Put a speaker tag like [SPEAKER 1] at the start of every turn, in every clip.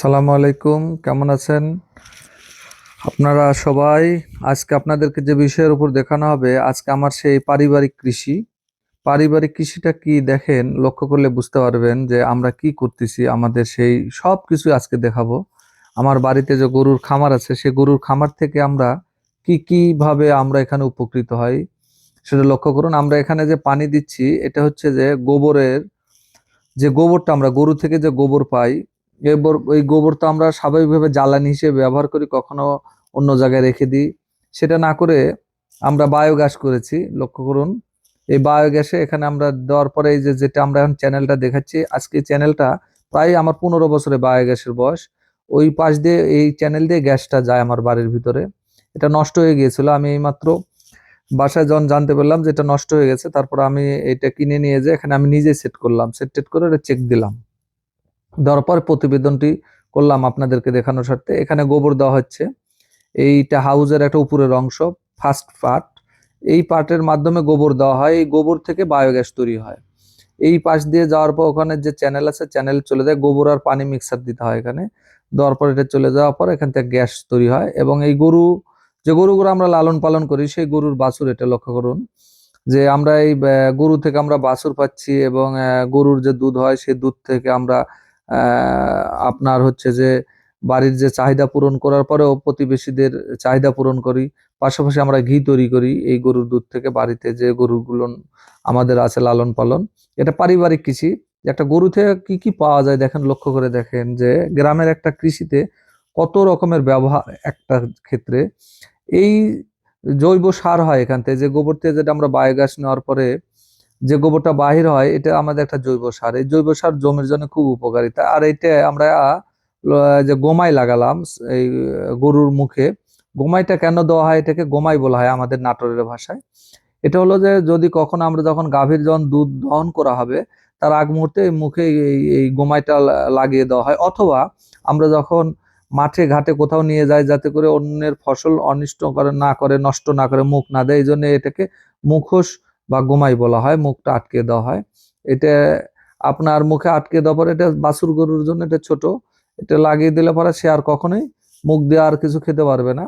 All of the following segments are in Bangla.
[SPEAKER 1] আসসালামু আলাইকুম, কেমন আছেন? আপনারা সবাই, আজকে আপনাদেরকে যে বিষয়ের উপর দেখানো হবে, আজকে আমার সেই পারিবারিক কৃষি। পারিবারিক কৃষিটা কি দেখেন, লক্ষ্য করলে বুঝতে পারবেন যে আমরা কি করতেছি, আমাদের সেই সব কিছু আজকে দেখাবো। আমার বাড়িতে যে গরুর খামার আছে সেই গরুর খামার থেকে আমরা কি কি ভাবে আমরা এখানে উপকৃত হই, সেটা লক্ষ্য করুন। আমরা এখানে যে পানি দিচ্ছি, এটা হচ্ছে যে গোবরের, যে গোবরটা আমরা, গরু থেকে যে গোবর পাই এবার ওই গোবর তো আমরা স্বাভাবিকভাবে জ্বালানি হিসেবে ব্যবহার করি, কখনো অন্য জায়গায় রেখে দিই। সেটা না করে আমরা বায়োগ্যাস করেছি, লক্ষ্য করুন। এই বায়োগ্যাসে এখানে আমরা দেওয়ার পরে এই যে, যেটা আমরা এখন চ্যানেলটা দেখাচ্ছি, আজকে চ্যানেলটা প্রায় আমার পনেরো বছরে বায়োগ্যাসের বয়স। ওই পাশ দিয়ে এই চ্যানেল দিয়ে গ্যাসটা যায় আমার বাড়ির ভিতরে। এটা নষ্ট হয়ে গিয়েছিল, আমি এইমাত্র বাসায় যখন জানতে পারলাম যে এটা নষ্ট হয়ে গেছে, তারপর আমি এটা কিনে নিয়ে যে, এখানে আমি নিজে সেট করলাম। সেট টেট করে এটা চেক দিলাম। দেওয়ার পর প্রতিবেদনটি করলাম আপনাদেরকে দেখানোর স্বার্থে। এখানে গোবর দেওয়া হচ্ছে। এইটা হাউজের একটা উপরের অংশ ফার্স্ট পার্ট এই পার্টের মাধ্যমে গোবর দেওয়া হয়। এই গোবর থেকে বায়োগ্যাস তৈরি হয়। এই পাশ দিয়ে যাওয়ার পর ওখানে যে চ্যানেল আছে চ্যানেল চলে যায়। গোবর আর পানি মিক্সার দিতে হয় এখানে। দেওয়ার পর এটা চলে যাওয়ার পর এখান থেকে গ্যাস তৈরি হয় এবং এই গরু, যে গরুগুলো আমরা লালন পালন করি, সেই গরুর বাছুর এটা লক্ষ্য করুন। যে আমরা এই গরু থেকে আমরা বাছুর পাচ্ছি এবং গরুর যে দুধ হয়, সেই দুধ থেকে আমরা আপনার হচ্ছে যে বাড়ির যে চাহিদা পূরণ করার পরেও প্রতিবেশীদের চাহিদা পূরণ করি, পাশাপাশি আমরা ঘি তৈরি করি এই গরুর দুধ থেকে বাড়িতে যে গরুগুলো আমাদের আছে লালন পালন। এটা পারিবারিক কৃষি। একটা গরু থেকে কি কি পাওয়া যায় দেখেন, লক্ষ্য করে দেখেন যে গ্রামের একটা কৃষিতে কত রকমের ব্যবহার একটা ক্ষেত্রে। এই জৈব সার হয় এখান থেকে, যে গোবর থেকে যেটা আমরা বায়োগ্যাস নেওয়ার পরে যে গোবরটা বাহির হয়, এটা আমাদের একটা জৈব সার। এই জৈব সার জমির জন্য খুব উপকারিতা। আর এটা আমরা যে গোমাই লাগালাম এই, গরুর মুখে, গোমাইটা কেন দেওয়া হয়? এটাকে গোমাই বলা হয় আমাদের নাটোরের ভাষায়। এটা হলো যে, যদি কখনো আমরা যখন গাভীর যখন দুধ দহন করা হবে, তার আগ মুহূর্তে মুখে এই গোমাইটা লাগিয়ে দেওয়া হয়। অথবা আমরা যখন মাঠে, ঘাটে কোথাও নিয়ে যাই, যাতে করে অন্যের ফসল অনিষ্ট করে, না করে, নষ্ট না করে মুখ না দেয়, এই জন্য এটাকে মুখোশ বা গোমাই বলা হয়, মুখটা আটকে দেওয়া হয়। এটা আপনার মুখে আটকে দেওয়ার পরে এটা বাছুর গরুর জন্য এটা ছোট। এটা লাগিয়ে দিলে পরে সে আর কখনোই মুখ দিয়ে আর কিছু খেতে পারবে না।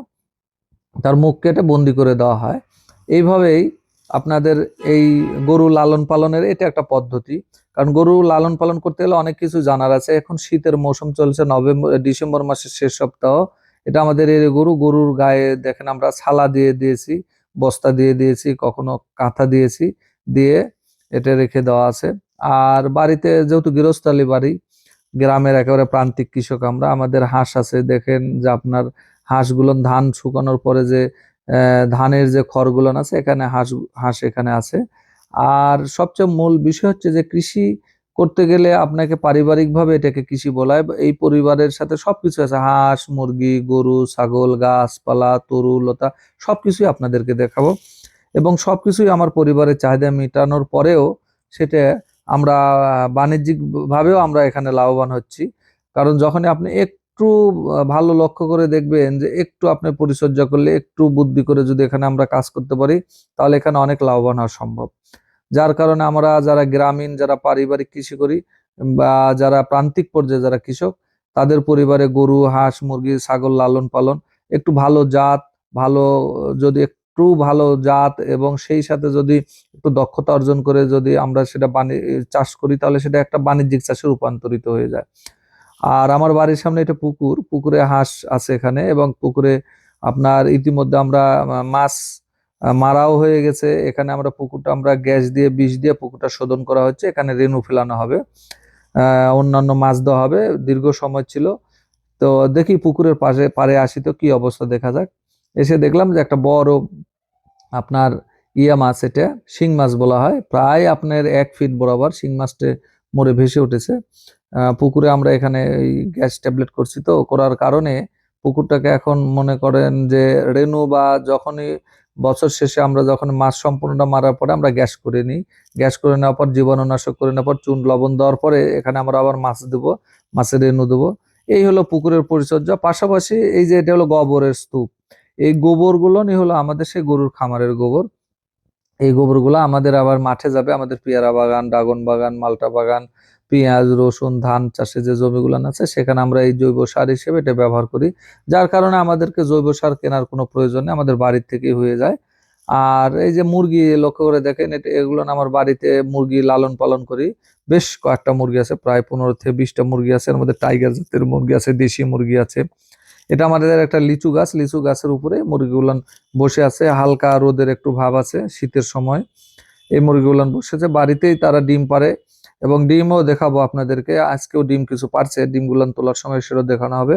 [SPEAKER 1] তার মুখ কেটে বন্দি করে দেওয়া হয়। এইভাবেই আপনাদের এই গরু লালন পালনের এটা একটা পদ্ধতি। কারণ গরু লালন পালন করতে গেলে অনেক কিছু জানার আছে। এখন শীতের মৌসুম চলছে, নভেম্বর, ডিসেম্বর মাসের শেষ সপ্তাহ। এটা আমাদের এই গরু, গরুর গায়ে দেখেন আমরা ছালা দিয়ে দিয়েছি। বস্তা দিয়ে দিয়েছি, কখনো কাঁথা দিয়েছি, দিয়ে এটা রেখে দেওয়া আছে। আর বাড়িতে যেহেতু গৃহস্থালী বাড়ি, গ্রামের একেবারে প্রান্তিক কৃষক আমরা, আমাদের হাঁস আছে, দেখেন যে আপনার হাঁসগুলো ধান শুকানোর পরে যে ধানের যে খড়গুলো আছে, এখানে হাঁস হাঁস এখানে আছে। আর সবচেয়ে মূল বিষয় হচ্ছে যে কৃষি করতে গেলে আপনাকে পারিবারিকভাবে এটাকে কৃষি বলা হয়। এই পরিবারের সাথে সবকিছু আছে। হাঁস, মুরগি, গরু, ছাগল, গাছপালা, তরু, লতা, সবকিছুই আপনাদেরকে দেখাবো। এবং সবকিছুই আমার পরিবারের চাহিদা মেটানোর পরেও সেটা আমরা বাণিজ্যিক ভাবেও আমরা এখানে লাভবান হচ্ছি। কারণ যখনই আপনি একটু ভালো লক্ষ্য করে দেখবেন যে একটু আপনি পরিচর্যা করলে, একটু বুদ্ধি করে যদি এখানে আমরা কাজ করতে পারি, তাহলে এখানে অনেক লাভবান হওয়া সম্ভব। যার কারণে আমরা যারা গ্রামীণ, যারা পারিবারিক কৃষি করি বা যারা প্রান্তিক পর্যায়ে যারা কৃষক, তাদের পরিবারে গরু, হাঁস, মুরগি, ছাগল লালন পালন একটু ভালো জাত, ভালো, যদি একটু ভালো জাত এবং সেই সাথে যদি একটু দক্ষতা অর্জন করে যদি আমরা সেটা চাষ করি, তাহলে সেটা একটা বাণিজ্যিক চাষে রূপান্তরিত হয়ে যায়। আর আমার বাড়ির সামনে এটা পুকুর, পুকুরে হাঁস আছে এখানে এবং পুকুরে আপনার ইতিমধ্যে আমরা মাছ মারাও হয়ে গেছে। এখানে আমরা পুকুরটা, আমরা গ্যাস দিয়ে, বিষ দিয়ে পুকুরটা শোধন করা হচ্ছে। এখানে রেনু ফেলানো হবে। অন্যান্য মাছ দেওয়া হবে। দীর্ঘ সময় ছিল। তো দেখি পুকুরের পাশে, পাড়ে আসি তো কি অবস্থা দেখা যাক। এসে দেখলাম যে একটা বড় আপনার ইয়া মাছ এটা, শিং মাছ বলা হয়। প্রায় আপনার এক ফিট বরাবর শিং মাছটা মরে ভেসে উঠেছে। পুকুরে আমরা এখানে গ্যাস ট্যাবলেট করছি তো করার কারণে পুকুরটাকে এখন মনে করেন যে রেনু বা যখনই বছর শেষে আমরা যখন মাছ সম্পূর্ণটা মারার পরে আমরা গ্যাস করে নিই। গ্যাস করে নেওয়ার পর জীবাণুনাশক করে নেওয়ার পর চুন, লবণ দেওয়ার পরে এখানে আমরা আবার মাছ দেবো, মাছের রেনু দেবো। এই হলো পুকুরের পরিচর্যা। পাশাপাশি এই যে এটা হলো গোবরের স্তূপ। এই গোবরগুলো নিয়ে হলো আমাদের সেই গরুর খামারের গোবর। এই গোবরগুলো আমাদের আবার মাঠে যাবে, আমাদের পেয়ারা বাগান, ড্রাগন বাগান, মালটা বাগান পেঁয়াজ, রসুন, ধান চাষে যে জমিগুলো আছে, সেখানে আমরা এই জৈব সার হিসেবে এটা ব্যবহার করি। যার কারণে আমাদেরকে জৈব সার কেনার কোনো প্রয়োজন নেই, আমাদের বাড়ির থেকেই হয়ে যায়। আর এই যে মুরগি, লক্ষ্য করে দেখেন, এটা এগুলো আমার বাড়িতে মুরগি লালন পালন করি। বেশ কয়েকটা মুরগি আছে, প্রায় পনেরো থেকে বিশটা মুরগি আছে। এর মধ্যে টাইগার জাতের মুরগি আছে, দেশি মুরগি আছে। এটা আমাদের একটা লিচু গাছ, লিচু গাছের উপরে মুরগিগুলো বসে আছে। হালকা রোদের একটু ভাব আছে শীতের সময়। এই মুরগিগুলো বসেছে। বাড়িতেই তারা ডিম পারে এবং ডিমও দেখাবো আপনাদেরকে। আজকেও ডিম কিছু পারছে, ডিমগুলো তোলার সময় সেটা দেখানো হবে।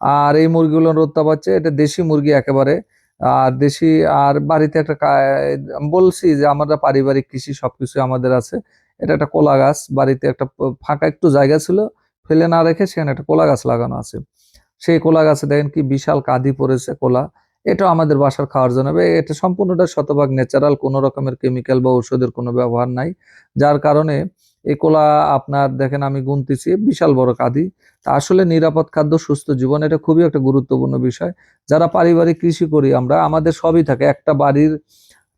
[SPEAKER 1] আর এই মুরগিগুলো রোদটা পাচ্ছে এটা দেশি মুরগি একেবারে। আর দেশি, আর বাড়িতে একটা বলছি যে আমরা পারিবারিক কৃষি সবকিছু আমাদের আছে। এটা একটা কোলা গাছ, বাড়িতে একটা ফাঁকা একটু জায়গা ছিল, ফেলে না রেখে সেখানে একটা কোলা গাছ লাগানো আছে। সেই কোলা গাছে দেখেন কি বিশাল কাঁদি পড়েছে কোলা। এটাও আমাদের বাসার খাওয়ার জন্য। হবে। এটা সম্পূর্ণটা শতভাগ ন্যাচারাল কোনো রকমের কেমিক্যাল বা ঔষধের কোনো ব্যবহার নাই। যার কারণে এই কোলা আপনার দেখেন আমি গুনতেছি, বিশাল বড় কাঁদি। তা আসলে নিরাপদ খাদ্য, সুস্থ জীবন, এটা খুবই একটা গুরুত্বপূর্ণ বিষয়। যারা পারিবারিক কৃষি করি আমরা, আমাদের সবই থাকে। একটা বাড়ির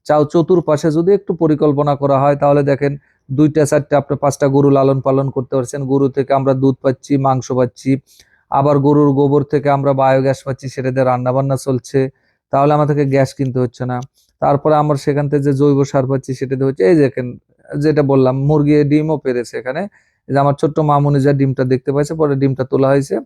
[SPEAKER 1] চাও চতুর্পাশে যদি একটু পরিকল্পনা করা হয়, তাহলে দেখেন দুইটা, চারটা, আপনি পাঁচটা গরু লালন পালন করতে পারছেন। গরু থেকে আমরা দুধ পাচ্ছি, মাংস পাচ্ছি। আবার গরুর গোবর থেকে আমরা বায়োগ্যাস পাচ্ছি, সেটা দিয়ে রান্না বান্না চলছে। তাহলে আমাদেরকে গ্যাস কিনতে হচ্ছে না। তারপরে আমার সেখান থেকে যে জৈব সার পাচ্ছি, সেটা দিয়ে হচ্ছে, এই দেখেন যেটা বললাম, মুরগি ডিমও পেরেছে এখানে। যে আমার ছোট্ট মামুনি যা ডিমটা দেখতে পাইছে, পরে ডিমটা তোলা হয়েছে।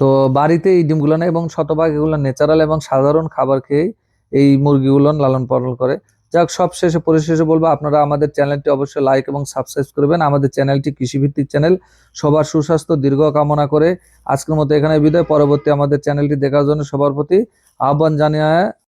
[SPEAKER 1] তো বাড়িতে এই ডিমগুলো না এবং শতভাগ এগুলো ন্যাচারাল এবং সাধারণ খাবার খেয়ে এই মুরগিগুলো লালন পালন করে। যাক, সব শেষে পরিশেষে বলব, আপনারা আমাদের চ্যানেলটি অবশ্যই লাইক এবং সাবস্ক্রাইব করবেন। আমাদের চ্যানেলটি কৃষিভিত্তিক চ্যানেল। সবার সুস্বাস্থ্য, দীর্ঘ কামনা করে আজকের মতো এখানে বিদায়। পরবর্তী আমাদের চ্যানেলটি দেখার জন্য সবার প্রতি আহ্বান জানিয়ে